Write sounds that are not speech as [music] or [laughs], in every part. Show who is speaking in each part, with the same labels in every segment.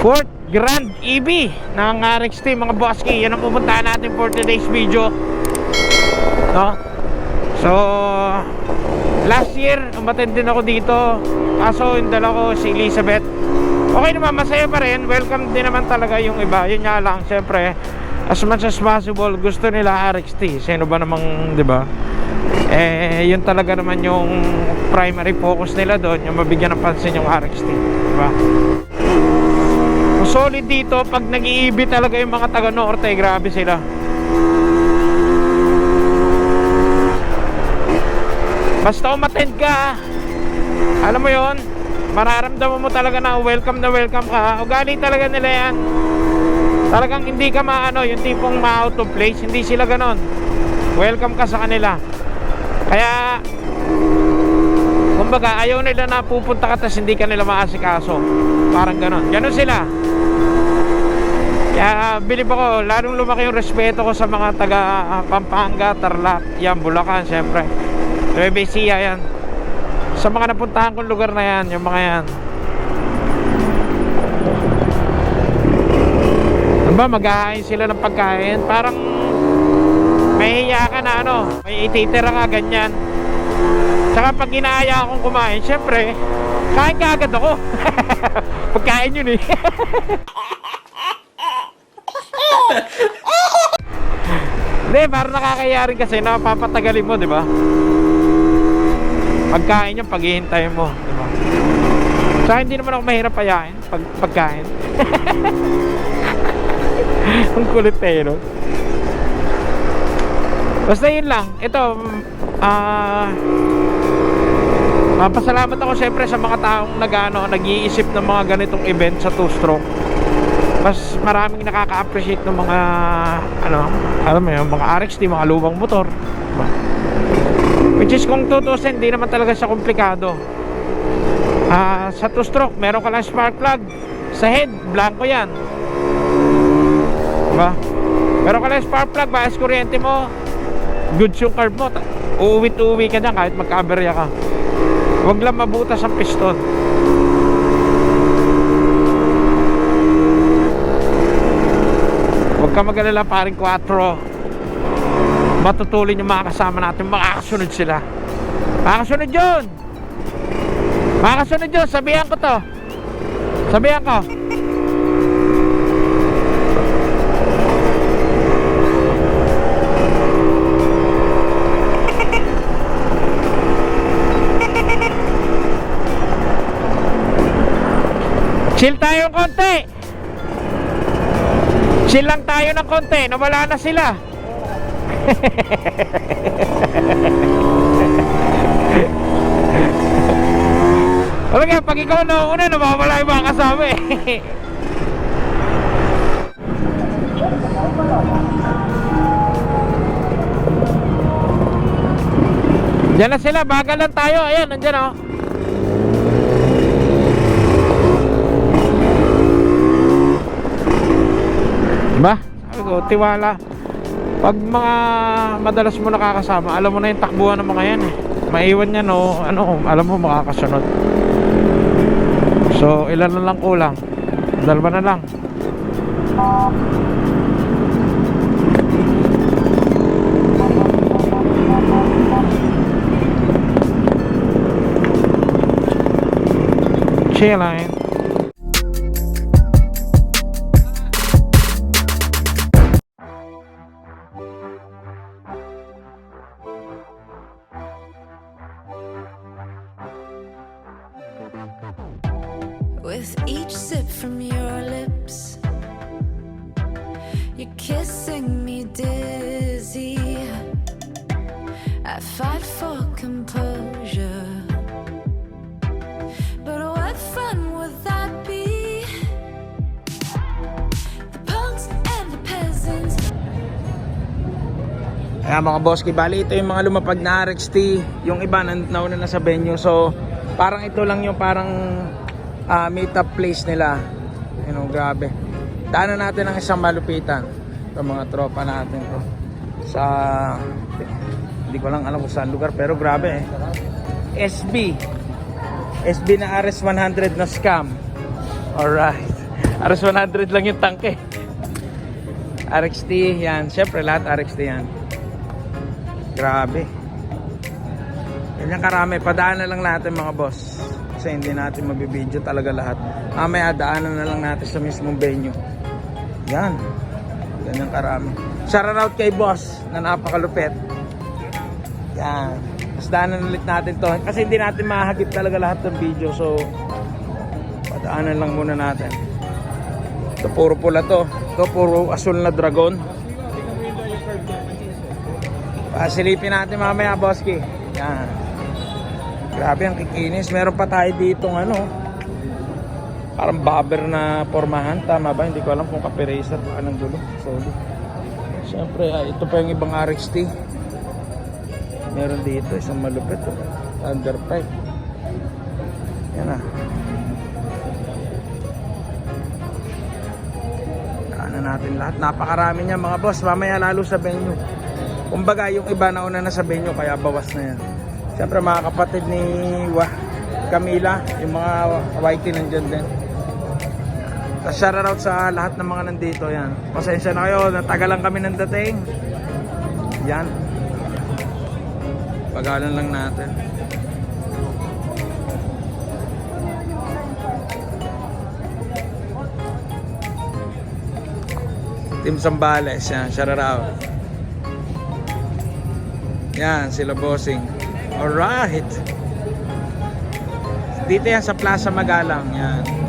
Speaker 1: Fort Grand EV ng RXT mga boski. Yan ang pupuntahan natin for today's video. No? So, last year, umattend din ako dito. Kaso, yung dala ko si Elizabeth. Okay naman, masaya pa rin. Welcome din naman talaga yung iba. Yun nga lang, syempre, as much as possible, gusto nila RXT. Sino ba namang, di ba? Eh, yun talaga naman yung primary focus nila doon, yung mabigyan ng pansin yung RXT. Di ba? Solid dito, pag nag-iibi talaga yung mga taga Norte, grabe sila. Basta umattend ka, alam mo yon mararamdaman mo talaga na welcome na welcome ka. Ugali talaga nila yan. Talagang hindi ka maano, yung tipong ma-out of place, hindi sila ganon. Welcome ka sa kanila. Kaya, kumbaga, ayaw nila na pupunta ka tapos hindi ka nila maasikaso. Parang ganon. Ganon sila. Kaya bilib ako, lalong lumaki yung respeto ko sa mga taga ah, Pampanga, Tarlac, yan, Bulacan, syempre. Nueva Ecija, yan. Sa mga napuntahan kong lugar na yan, yung mga yan. Ano ba, maghahain sila ng pagkain? Parang mahihiya ka na ano, may ititira ka ganyan. Tsaka pag inaaya akong kumain, syempre, kain ka agad ako. [laughs] Pagkain yun eh. [laughs] Hindi, parang nakakaya rin kasi napapatagalin mo, di ba? Pagkain yung paghihintay mo, di ba? Sa hindi naman ako mahirap ayain pag pagkain. [laughs] Ang kulit eh, no? Basta yun lang. Ito, ah... Mapasalamat ako syempre sa mga taong nag-ano, nag-iisip ng mga ganitong event sa two-stroke. Mas maraming nakaka-appreciate ng mga ano, alam mo yun, mga RXT, mga lumang motor. Diba? Which is kung tutusin, hindi naman talaga siya komplikado. Ah, sa two-stroke, meron ka lang spark plug. Sa head, blanco yan. Diba? Meron ka lang spark plug, bias kuryente mo, goods yung carb mo. Uuwi-uwi ka na kahit magka-aberya ka. Huwag lang mabutas ang piston. Huwag ka mag-alala paring 4. Matutulin yung mga kasama natin. Makakasunod sila. Makakasunod yun! Makakasunod yun! Sabihan ko to. Sabihan ko. Chill tayo ng konti. Chill lang tayo ng konti. Nawala na sila. [laughs] Talaga, pag ikaw na una, nawawala yung mga kasama eh. [laughs] Diyan na sila, bagal lang tayo. Ayan, nandyan oh. Ba? Sabi tiwala. Pag mga madalas mo nakakasama, alam mo na yung takbuhan ng mga yan eh. Maiwan yan o ano, alam mo makakasunod. So, ilan na lang kulang? Dalawa na lang.
Speaker 2: With fight for composure, but what fun would that be? The punks and the peasants.
Speaker 1: Kaya mga boss, bali ito yung mga lumapag na RXT, yung iba nauna na sa venue. So, parang ito lang yung parang ah, meet-up place nila. You know, grabe. Daanan natin ang isang malupitan. Ito mga tropa natin to. Sa, hindi ko lang alam kung saan lugar, pero grabe eh. SB. SB na RS100 na scam. Alright.
Speaker 3: RS 100 lang yung tanke. RXT yan. Siyempre lahat RXT yan. Grabe. Ganyan karami. Padaan na lang natin mga boss. Kasi hindi natin mabibideo talaga lahat. Mamaya daanan na lang natin sa mismong venue. Yan. Ganyan karami. Shout out kay boss na napakalupit. Yan. Mas daanan ulit natin to. Kasi hindi natin mahagip talaga lahat ng video. So, padaanan lang muna natin. Ito puro pula to. Ito puro asul na dragon. Pasilipin natin mamaya, Boski. Yan. Grabe ang kikinis. Meron pa tayo dito ano. Parang bobber na formahan. Tama ba? Hindi ko alam kung kapiracer pa anong dulo. Sorry. Siyempre, ah, ito pa yung ibang RXT. Meron dito isang malupit. Thunder pipe. Yan ah. Ano natin lahat. Napakarami niya mga boss. Mamaya lalo sa venue. Kumbaga yung iba na una na sa venue kaya bawas na yan. Siyempre mga kapatid ni Wah, Camila, yung mga whitey nandyan din. Tapos shoutout sa lahat ng mga nandito yan. Pasensya na kayo, natagalan kami ng dating. Yan. Pagalan lang natin. Team Sambales, yan, shoutout. Yan, sila bossing. Alright. Dito yan sa Plaza Magalang, yan.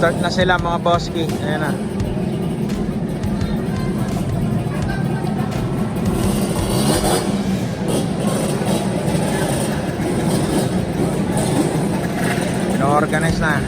Speaker 3: I-start na sila mga boski. Ayan na. Na-organize na.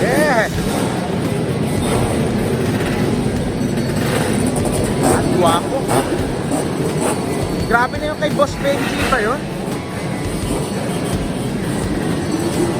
Speaker 3: Yeah! Ang guwapo. Grabe na yung kay Boss Benji pa yun. Mga white naman. Ah,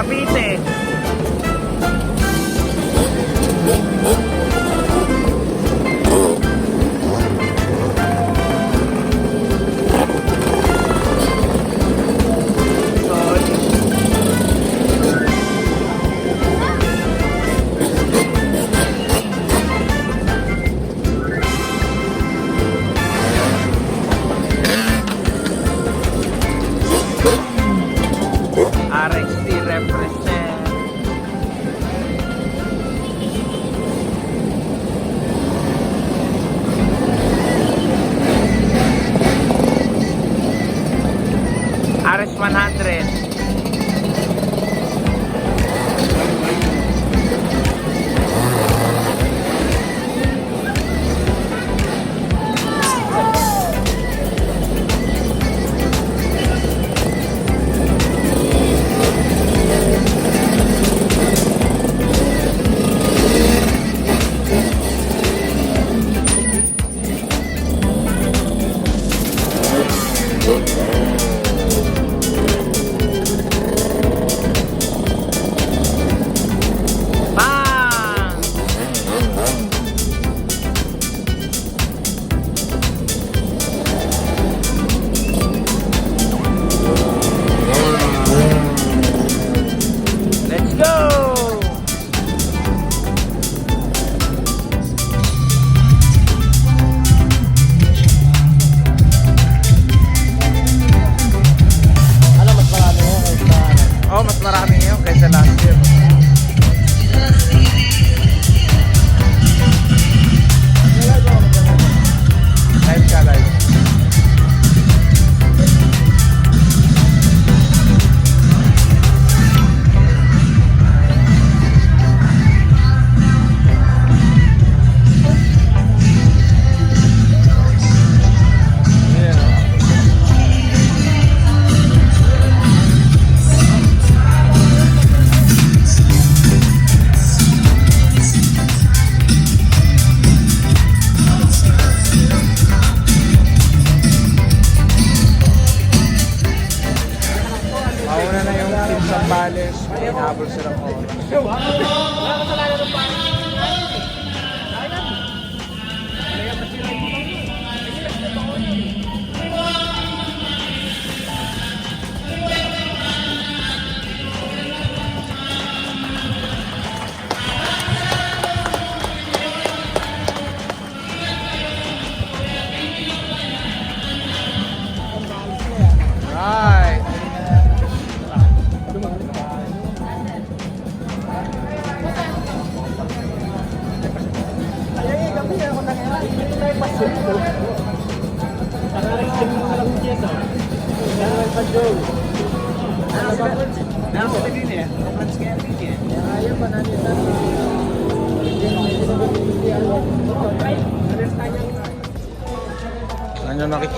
Speaker 3: Kapite. Team Sambales. May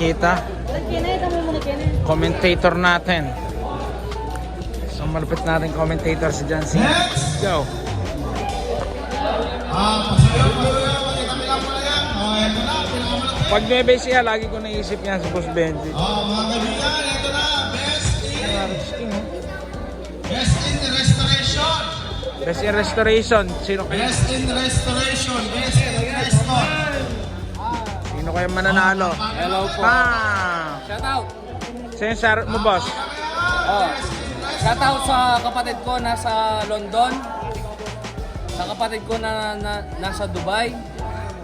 Speaker 3: nakikita? Commentator natin. So malupit natin commentator si John C. Go. Pag may siya, lagi ko naisip yan si Boss Benji.
Speaker 4: Oh, mga kaibigan, ito na, best in,
Speaker 3: oh.
Speaker 4: best in restoration.
Speaker 3: Best in restoration. Sino kaya?
Speaker 4: Best in restoration, best.
Speaker 3: Sino kaya mananalo?
Speaker 5: Hello po.
Speaker 3: Ah!
Speaker 5: Shout out.
Speaker 3: Sino yung shoutout mo, boss?
Speaker 5: Oh. Shout out sa kapatid ko nasa London. Sa kapatid ko na, na nasa Dubai.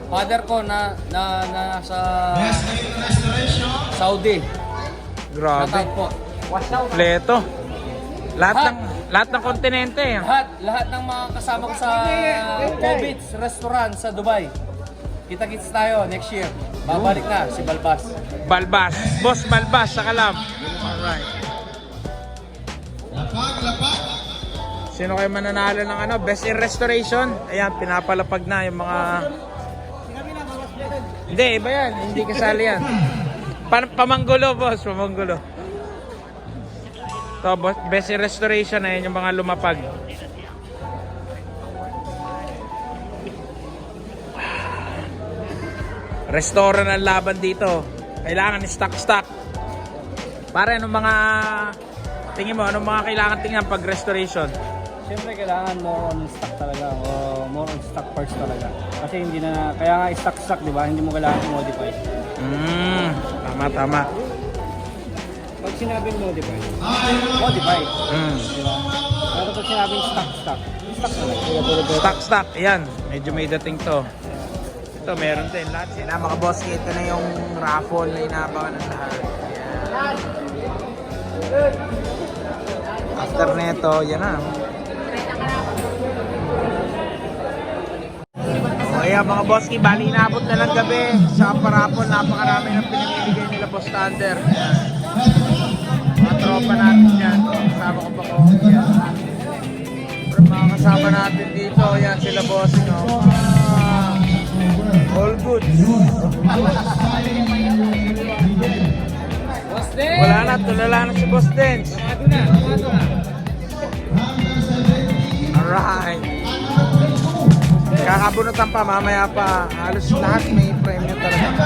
Speaker 5: Father ko na, na, na nasa. Saudi. Shout
Speaker 3: Grabe.
Speaker 5: out po.
Speaker 3: Kompleto. Lahat
Speaker 5: Ha?
Speaker 3: ng lahat ng kontinente.
Speaker 5: Lahat, lahat ng mga kasama ko sa Kobits restaurant sa Dubai. Kita-kits tayo next year. Babalik na si Balbas.
Speaker 3: Balbas. Boss Balbas sa Kalam. Alright.
Speaker 4: Lapag, lapag.
Speaker 3: Sino kayo mananalo ng ano? Best in restoration? Ayan, pinapalapag na yung mga... Hindi, iba yan. Hindi kasali yan. Pa pamanggulo, boss. Pamanggulo. To, best in restoration. Ayan yung mga lumapag. Restaurant ang laban dito. Kailangan stock-stock. Para anong mga... Tingin mo, anong mga kailangan tingnan pag restoration?
Speaker 6: Siyempre kailangan more on stock talaga o more on stock parts talaga. Kasi hindi na, kaya nga stock-stock, di ba? Hindi mo kailangan i-modify.
Speaker 3: Mm, tama, tama.
Speaker 6: Pag sinabing modify, modify.
Speaker 3: Mm.
Speaker 6: Di ba? Pero pag sinabing stock-stock, stock talaga.
Speaker 3: Stock, stock. Ayan, medyo may dating to. Ito, meron din. Lahat sila, mga boss, ito na yung raffle na inaabangan ng lahat. Ayan. After nito, yan na. O ayan mga boss, bali inabot na ng gabi sa parapol. Napakarami ng pinamimigay nila Boss Thunder. Ayan. Mga tropa natin yan. Kasama ko pa ko yan. Pero mga kasama natin dito, yan sila boss. No? All good. Wala na, tulala na si Boss Dance. Alright. Kakabunutan pa, mamaya pa. Halos lahat may premium talaga.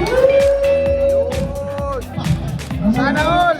Speaker 3: Yun. Sana all!